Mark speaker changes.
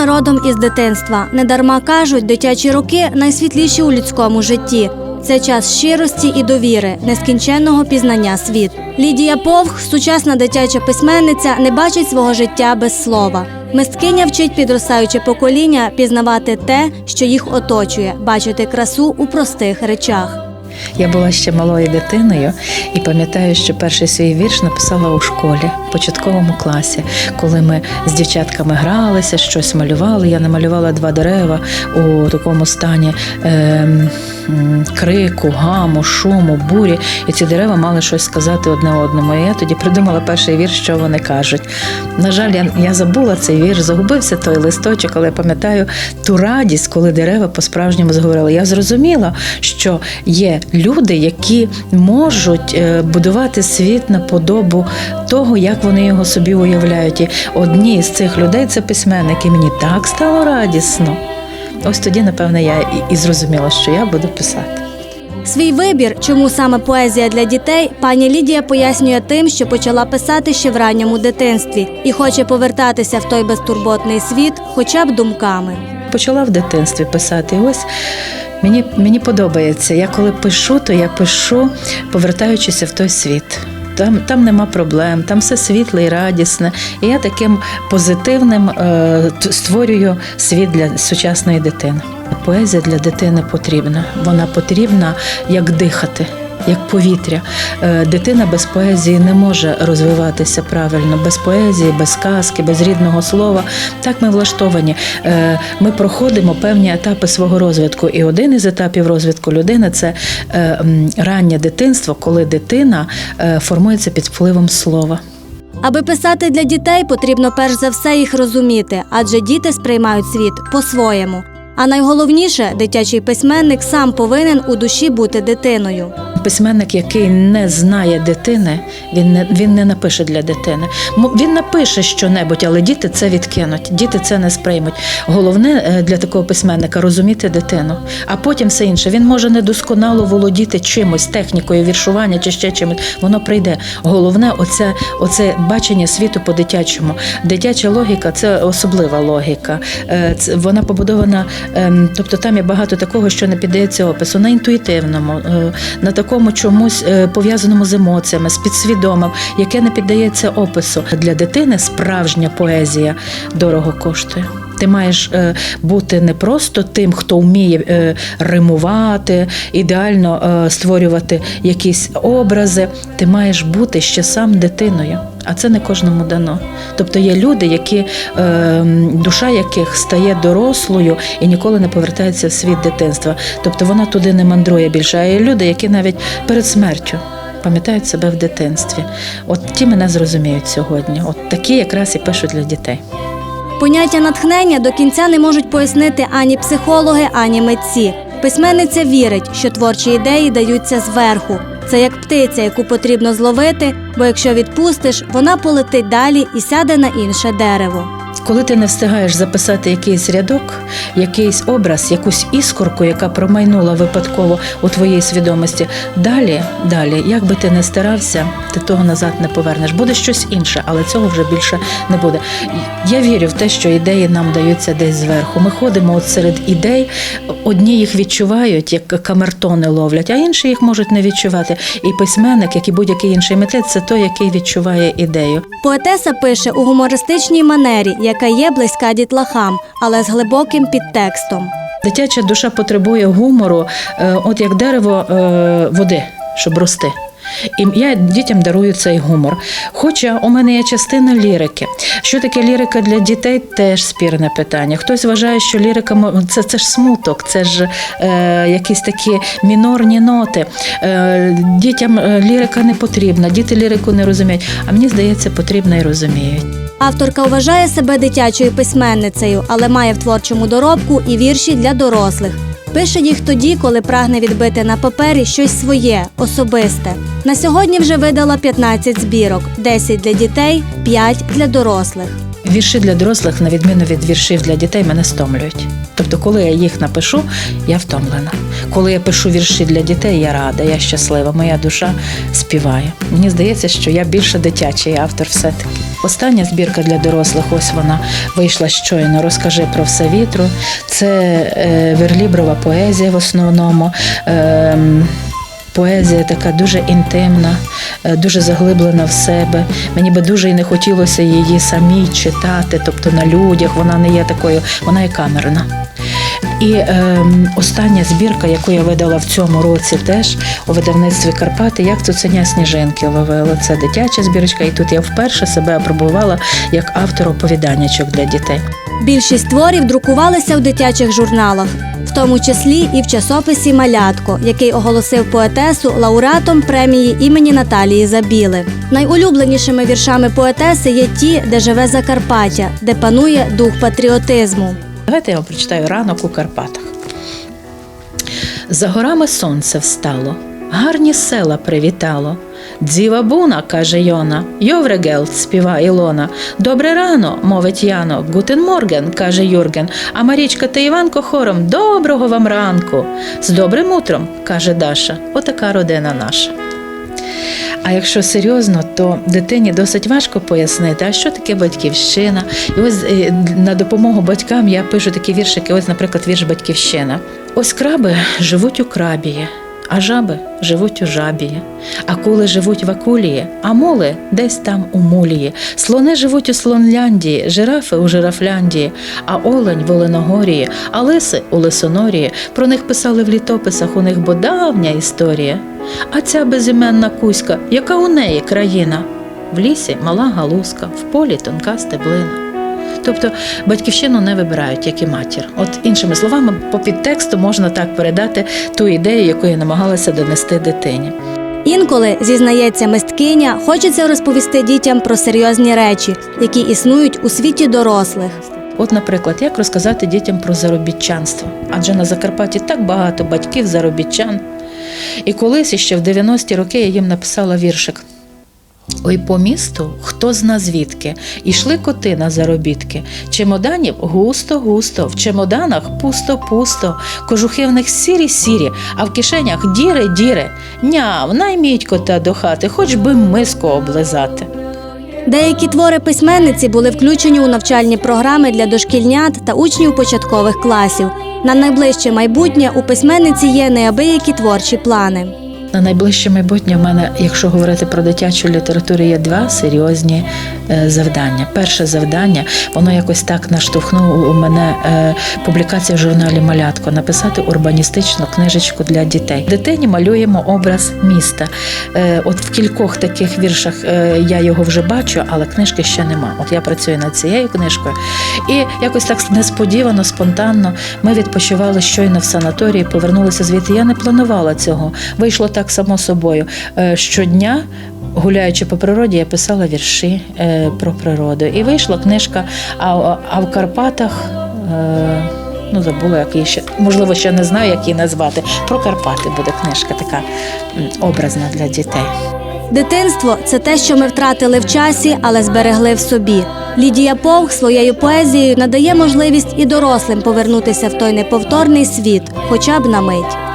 Speaker 1: Ми родом із дитинства. Недарма кажуть, дитячі роки найсвітліші у людському житті. Це час щирості і довіри, нескінченного пізнання світ. Лідія Повх, сучасна дитяча письменниця, не бачить свого життя без слова. Мисткиня вчить підростаюче покоління пізнавати те, що їх оточує, бачити красу у простих речах.
Speaker 2: Я була ще малою дитиною і пам'ятаю, що перший свій вірш написала у школі, в початковому класі, коли ми з дівчатками гралися, щось малювали. Я намалювала два дерева у такому стані м, крику, гаму, шуму, бурі. І ці дерева мали щось сказати одне одному. І я тоді придумала перший вірш, що вони кажуть. На жаль, я, я забула цей вірш, загубився той листочок, але я пам'ятаю ту радість, коли дерева по-справжньому заговорили. Я зрозуміла, що є люди, які можуть е, будувати світ на подобу того, як вони його собі уявляють. І одні з цих людей це письменники. Мені так стало радісно. Ось тоді, напевне, я і, зрозуміла, що я буду писати.
Speaker 1: Свій вибір, чому саме поезія для дітей, пані Лідія пояснює тим, що почала писати ще в ранньому дитинстві і хоче повертатися в той безтурботний світ, хоча б думками.
Speaker 2: Почала в дитинстві писати. І ось мені, мені подобається. Я коли пишу, то я пишу, повертаючися в той світ. Там, там нема проблем, там все світле і радісне. І я таким позитивним е, створюю світ для сучасної дитини. Поезія для дитини потрібна. Вона потрібна як дихати. Як повітря, Е, дитина без поезії не може розвиватися правильно, без поезії, без казки, без рідного слова. Так ми влаштовані. Е, Ми проходимо певні етапи свого розвитку. І один із етапів розвитку людини це е, раннє дитинство, коли дитина формується під впливом слова.
Speaker 1: Аби писати для дітей, потрібно перш за все їх розуміти, адже діти сприймають світ по-своєму. А найголовніше, дитячий письменник сам повинен у душі бути дитиною.
Speaker 2: Письменник, який не знає дитини, він не він не напише для дитини. Він напише щонебудь, але діти це відкинуть, діти це не сприймуть. Головне е, для такого письменника розуміти дитину, а потім все інше. Він може недосконало володіти чимось, технікою віршування чи ще чимось. Воно прийде. Головне, оце, оце бачення світу по-дитячому. Дитяча логіка це особлива логіка. Е, Вона побудована, тобто там є багато такого, що не піддається опису, на інтуїтивному, е, на такому чомусь е, пов'язаному з емоціями, з підсвідомим, яке не піддається опису. Для дитини справжня поезія дорого коштує. Ти маєш е, бути не просто тим, хто вміє е, римувати, ідеально е, створювати якісь образи. Ти маєш бути ще сам дитиною, а це не кожному дано. Тобто є люди, які душа яких стає дорослою і ніколи не повертається в світ дитинства. Тобто вона туди не мандрує більше. А є люди, які навіть перед смертю. Пам'ятають себе в дитинстві. От ті мене зрозуміють сьогодні. От такі якраз і пишуть для дітей.
Speaker 1: Поняття натхнення до кінця не можуть пояснити ані психологи, ані митці. Письменниця вірить, що творчі ідеї даються зверху. Це як птиця, яку потрібно зловити, бо якщо відпустиш, вона полетить далі і сяде на інше дерево.
Speaker 2: Коли ти не встигаєш записати якийсь рядок, якийсь образ, якусь іскорку, яка промайнула випадково у твоїй свідомості, далі, далі, як би ти не старався, ти того назад не повернеш. Буде щось інше, але цього вже більше не буде. Я вірю в те, що ідеї нам даються десь зверху. Ми ходимо от серед ідей, одні їх відчувають, як камертони ловлять, а інші їх можуть не відчувати. І письменник, як і будь-який інший митець, це той, який відчуває ідею.
Speaker 1: Поетеса пише у гумористичній манері, яка є близька дітлахам, але з глибоким підтекстом.
Speaker 2: Дитяча душа потребує гумору, е, от як дерево е, води, щоб рости. І я дітям дарую цей гумор. Хоча у мене є частина лірики. Що таке лірика для дітей, теж спірне питання. Хтось вважає, що лірика це, це ж смуток, це ж е, якісь такі мінорні ноти. Е, дітям е, лірика не потрібна, діти лірику не розуміють. А мені здається, потрібна і розуміють.
Speaker 1: Авторка вважає себе дитячою письменницею, але має в творчому доробку і вірші для дорослих. Пише їх тоді, коли прагне відбити на папері щось своє, особисте. На сьогодні вже видала 15 збірок: 10 для дітей, 5 для дорослих.
Speaker 2: Вірші для дорослих, на відміну від віршів для дітей, мене стомлюють. Тобто, коли я їх напишу, я втомлена. Коли я пишу вірші для дітей, я рада, я щаслива, моя душа співає. Мені здається, що я більше дитячий автор все-таки. Остання збірка для дорослих, ось вона вийшла щойно. Розкажи про все вітру. Це е, верліброва поезія в основному. Е, Поезія така дуже інтимна, е, дуже заглиблена в себе. Мені би дуже і не хотілося її самій читати, тобто на людях. Вона не є такою, вона є камерна. І е, остання збірка, яку я видала в цьому році, теж у видавництві Карпати, як цуценя сніжинки ловила. Це дитяча збірочка, і тут я вперше себе апробувала як автор оповіданнячок для дітей.
Speaker 1: Більшість творів друкувалися в дитячих журналах, в тому числі і в часописі Малятко, який оголосив поетесу лауреатом премії імені Наталії Забіли. Найулюбленішими віршами поетеси є ті, де живе Закарпаття, де панує дух патріотизму.
Speaker 2: Давайте я вам прочитаю ранок у Карпатах. За горами сонце встало, гарні села привітало. Дзіва буна, каже Йона, Йоврегел, співа Ілона. Добре рано, мовить Яно, Гутен Морген, каже Юрген. А Марічка та Іванко хором доброго вам ранку. З добрим утром, каже Даша. Отака родина наша. А якщо серйозно, то дитині досить важко пояснити, а що таке батьківщина. І ось е, на допомогу батькам я пишу такі віршики. Ось, наприклад, вірш Батьківщина. Ось краби живуть у крабії, а жаби живуть у жабії, акули живуть в акулії, а мули десь там у мулії. Слони живуть у Слонляндії, жирафи у Жирафляндії, а олень в Оленогорії, а лиси у Лисонорії. Про них писали в літописах, у них бо давня історія. А ця безіменна кузька, яка у неї країна? В лісі мала галузка, в полі тонка стеблина. Тобто батьківщину не вибирають, як і матір. От іншими словами, по підтексту можна так передати ту ідею, яку я намагалася донести дитині.
Speaker 1: Інколи, зізнається мисткиня, хочеться розповісти дітям про серйозні речі, які існують у світі дорослих.
Speaker 2: От, наприклад, як розказати дітям про заробітчанство? Адже на Закарпатті так багато батьків заробітчан. І колись іще в 90-ті роки я їм написала віршик. Ой, по місту, хто зна звідки, ішли коти на заробітки. Чемоданів густо-густо, в чемоданах пусто-пусто, кожухи в них сірі-сірі, а в кишенях діри-діри. Няв, найміть кота до хати, хоч би миску облизати.
Speaker 1: Деякі твори письменниці були включені у навчальні програми для дошкільнят та учнів початкових класів. На найближче майбутнє у письменниці є неабиякі творчі плани.
Speaker 2: На найближче майбутнє в мене, якщо говорити про дитячу літературу, є два серйозні е, завдання. Перше завдання, воно якось так наштовхнуло у мене е, публікація в журналі Малятко написати урбаністичну книжечку для дітей. Дитині малюємо образ міста. Е, От в кількох таких віршах я його вже бачу, але книжки ще нема. От я працюю над цією книжкою. І якось так несподівано, спонтанно ми відпочивали щойно в санаторії, повернулися звідти. Я не планувала цього. Вийшло так само собою. Е, Щодня. Гуляючи по природі, я писала вірші е, про природу. І вийшла книжка, а, а в Карпатах. Е, Ну, забула, як її ще, можливо, ще не знаю, як її назвати. Про Карпати буде книжка така образна для дітей.
Speaker 1: Дитинство це те, що ми втратили в часі, але зберегли в собі. Лідія Повх своєю поезією надає можливість і дорослим повернутися в той неповторний світ, хоча б на мить.